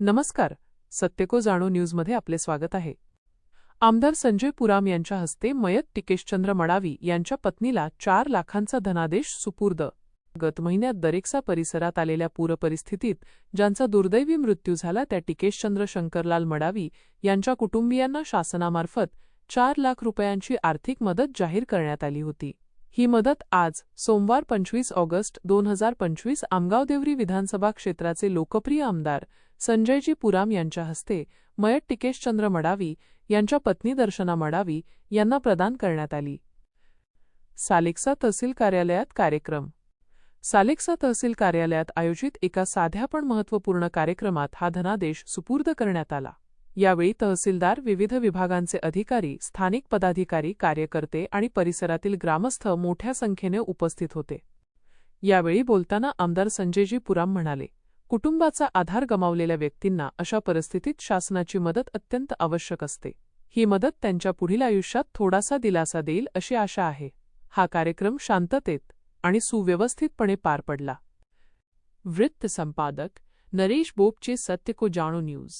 नमस्कार. सत्यको जाणो न्यूजमध्ये आपले स्वागत आहे. आमदार संजय पुराम यांच्या हस्ते मयत टिकेशचंद्र मडावी यांच्या पत्नीला चार लाखांचा धनादेश सुपूर्द. गत महिन्यात दरेकसा परिसरात आलेल्या पूरपरिस्थितीत ज्यांचा दुर्दैवी मृत्यू झाला त्या टिकेशचंद्र शंकरलाल मडावी यांच्या कुटुंबियांना शासनामार्फत चार लाख रुपयांची आर्थिक मदत जाहीर करण्यात आली होती. ही मदत आज सोमवार पंचवीस ऑगस्ट दोन हजार पंचवीस आमगावदेवरी विधानसभा क्षेत्राचे लोकप्रिय आमदार संजयजी पुराम यांच्या हस्ते मयत टिकेशचंद्र मडावी यांच्या पत्नी दर्शना मडावी यांना प्रदान करण्यात आली. सालेक्सा तहसील कार्यालयात कार्यक्रम. सालेक्सा तहसील कार्यालयात आयोजित एका साध्या पण महत्त्वपूर्ण कार्यक्रमात हा धनादेश सुपूर्द करण्यात आला. यावेळी तहसीलदार विविध विभागांचे अधिकारी स्थानिक पदाधिकारी कार्यकर्ते आणि परिसरातील ग्रामस्थ मोठ्या संख्येने उपस्थित होते. यावेळी बोलताना आमदार संजयजी पुराम म्हणाले कुटुंबाचा आधार गमावलेल्या व्यक्तींना अशा परिस्थितीत शासनाची मदत अत्यंत आवश्यक असते. ही मदत त्यांच्या पुढील आयुष्यात थोडासा दिलासा देईल अशी आशा आहे. हा कार्यक्रम शांततेत आणि सुव्यवस्थितपणे पार पडला. वृत्त संपादक नरेश बोपचे सत्य को जाणो न्यूज.